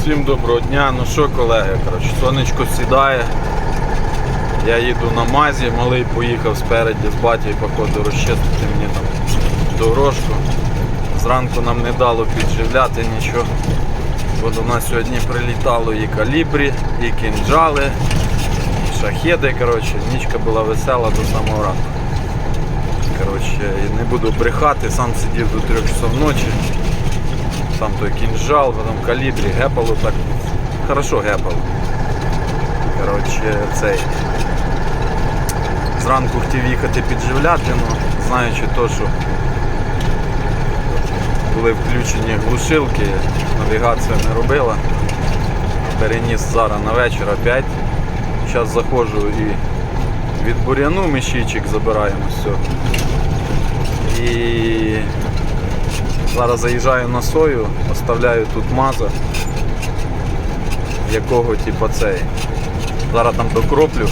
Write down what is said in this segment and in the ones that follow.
Всім доброго дня. Ну що, колеги, коротше, сонечко сідає. Я їду на мазі, малий поїхав спереді з батьком, походу розчистити мені там дорожку. Зранку нам не дало підживляти нічого. Бо до нас сьогодні прилітало і калібрі, і кінжали, і шахеди. Коротше, нічка була весела до самого ранку. Коротше, не буду брехати, сам сидів до 3 часов ночі. Там той кінжал, потім калібрі, гепало так. Хорошо гепало. Коротше, цей. Зранку хотів їхати підживляти, але знаючи то, що були включені глушилки, навігація не робила. Переніс зараз на вечір опять. Зараз заходжу і від буряну мішічик забираємо все. І Зараз заїжджаю на сою, оставляю тут маза, якого типу цей. Зараз там докроплю,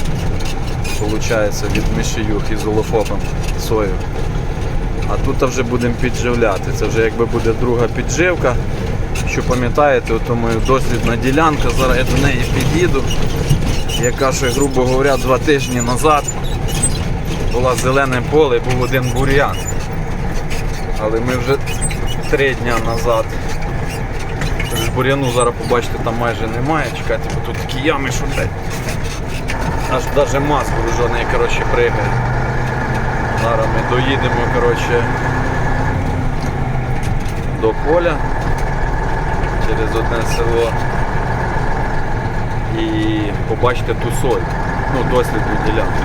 виходить, від мишіюх олофопом сою. А тут вже будемо підживляти. Це вже якби буде друга підживка. Що пам'ятаєте, ото моя дослідна ділянка, зараз я до неї під'їду, яка ще, грубо говоря, два тижні назад була зелене поле, був один бур'ян. Але ми вже три дня назад. Тож буряну зараз побачите, там майже немає. Чекайте, бо тут такі ями, що блядь. Аж навіть мас гружений, коротше, пригає. Зараз ми доїдемо, коротше, до поля через одне село і побачите ту соль, ну, дослідну ділянку.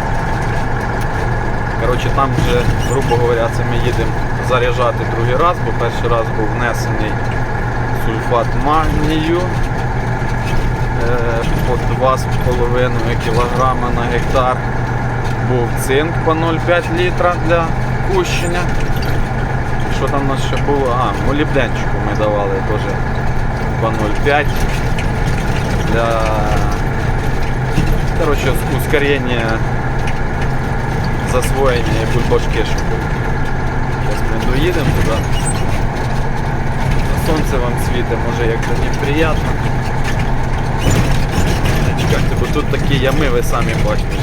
Коротше, там вже, грубо говоря, це ми їдемо заряджати другий раз, бо перший раз був внесений сульфат магнію е, по 2,5 кг на гектар. Був цинк по 0,5 літра для кущення. Що там у нас ще було? А, молібденчику ми давали теж по 0,5 для коротше, ускорення засвоєння бульбашки, щоб. Зараз ми доїдемо туди. Сонце вам світить, може як то неприємно. Чекайте, бо тут такі ями, ви самі бачите.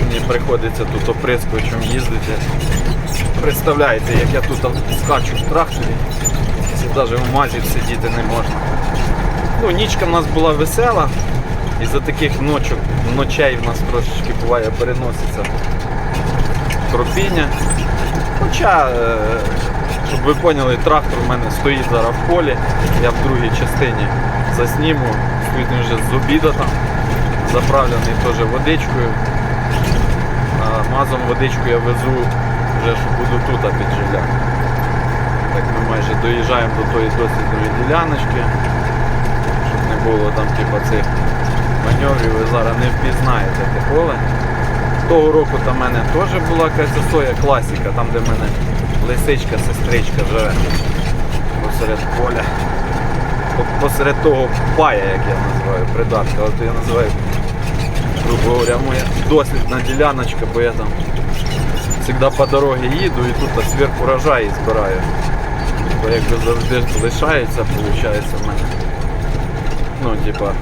Мені приходиться тут оприскувачем їздити. Представляєте, як я тут скачу в тракторі. Це навіть в мазі сидіти не можна. Ну, нічка в нас була весела. І за таких ночок, ночей в нас трошечки буває переноситься кропіння. Хоча, е, щоб ви поняли, трактор у мене стоїть зараз в полі, я в другій частині засніму, він вже з обіда там, заправлений теж водичкою. Мазом водичку я везу вже, що буду тут підживляти. Так ми майже доїжджаємо до тої дослідної діляночки, щоб не було там типу, цих маневрів, ви зараз не впізнаєте те поле. Того року там в мене теж була якась соя класика, там де в мене лисичка, сестричка живе посеред поля. Посеред того пая, як я називаю, придатка. От я називаю, грубо говоря, моя дослідна діляночка, бо я там завжди по дорозі їду і тут сверх урожаї збираю. Бо якби завжди лишається, виходить в мене. Ну, типа,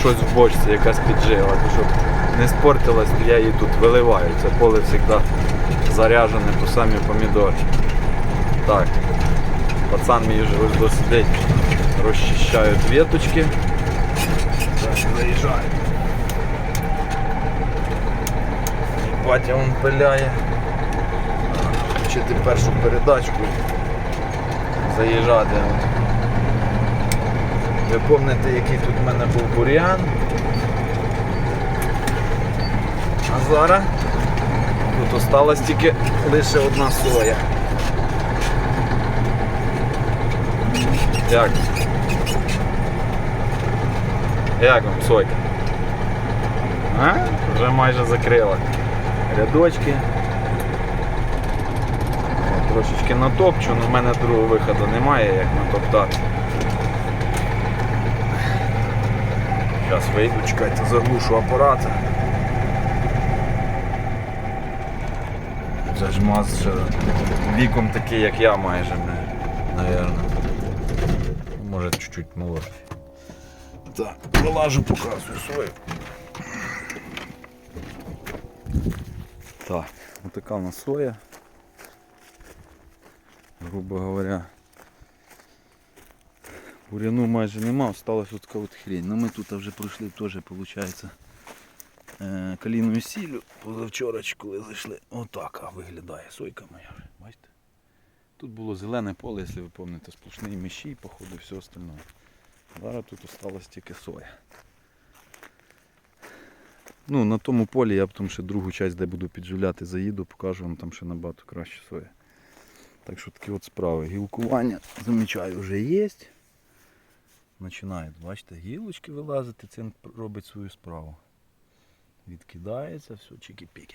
щось в бочці, якась піджила, то не спортилась, я її тут виливаю. Це поле завжди заряджене по самі помідори. Так, пацан мій вже досидить, розчищають веточки. Зараз заїжджаю. Батя он пиляє. Включити першу передачку. Заїжджати. Ви пам'ятаєте, який тут в мене був бур'ян. А зараз тут осталась тільки лише одна соя. Як? Як вам сойка? А? Вже майже закрила. Рядочки. Трошечки натопчу, але в мене другого виходу немає, як натоптати. Зараз вийду, чекайте, заглушу апарат. Це ж маз ще віком такий, як я майже, навірно. Може чуть-чуть молодший. Так, вилажу, показую свою. Так, отака у нас соя. Грубо говоря. Буряну майже нема, осталась от така от хрень. Ну ми тут вже пройшли теж, виходить, е, каліною сіллю позавчора, коли зайшли. Отак виглядає сойка моя. Бачите? Тут було зелене поле, якщо ви пам'ятаєте, сплошні міші, походу, все остальне. Зараз тут осталась тільки соя. Ну, на тому полі я потім ще другу часть, де буду підживляти, заїду, покажу вам там ще набагато краще соя. Так що такі от справи. Гілкування, замічаю, вже є. Починають, бачите, гілочки вилазити, цинк робить свою справу. Відкидається, все, чики-піки.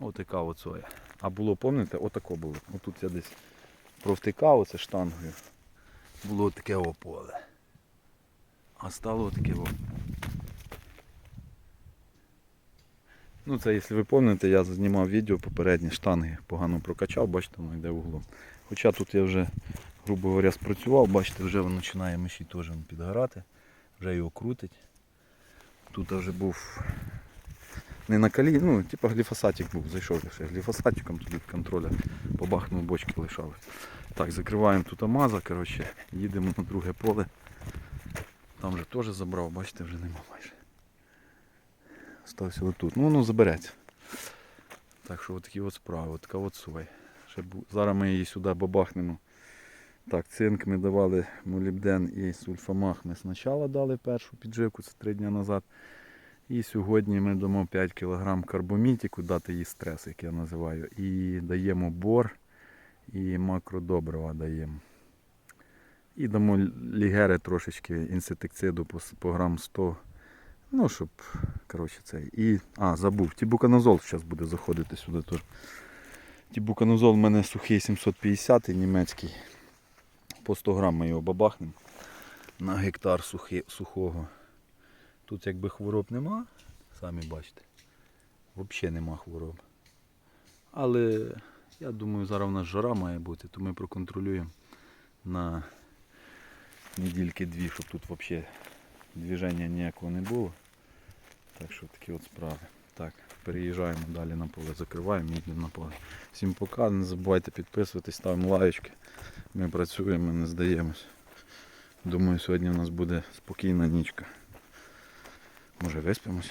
Отака от соя. А було, пам'ятаєте, отако було. Отут я десь провтикав оце штангою. Було таке о поле. А стало таке о. Ну це, якщо ви пам'ятаєте, я знімав відео попередні штанги, погано прокачав, бачите, воно йде углом. Хоча тут я вже, грубо говоря, спрацював, бачите, вже воно починає миші теж підгорати, вже його крутить. Тут вже був не на калі, ну, типа гліфосатик був, зайшов ще гліфосатиком від контроля, побахнув бочки лишали. Так, закриваємо тут амаза, коротше, їдемо на друге поле. Там вже теж забрав, бачите, вже нема майже. Стався отут. Ну воно забереться. Так що отакі от справи, така от сувай. Зараз ми її сюди бабахнемо. Так, цинк ми давали молібден і сульфамах ми спочатку дали першу підживку, це три дні назад. І сьогодні ми дамо 5 кг карбомітіку, дати їй стрес, як я називаю. І даємо бор і макродобрива даємо. І дамо лігери трошечки інсектициду по, по грам 100. Ну, щоб, коротше, цей. І, а, забув, тібуканозол зараз буде заходити сюди теж. Тібуканозол в мене сухий 750 німецький. По 100 грам ми його бабахнемо на гектар сухи, сухого. Тут якби хвороб нема, самі бачите. Взагалі нема хвороб. Але я думаю, зараз у нас жара має бути, то ми проконтролюємо на недільки дві, щоб тут взагалі движення ніякого не було. Так що такі от справи. Так, переїжджаємо далі на поле, закриваємо і йдемо на поле. Всім пока, не забувайте підписуватись, ставимо лайочки. Ми працюємо, не здаємось. Думаю, сьогодні у нас буде спокійна нічка. Може виспимось?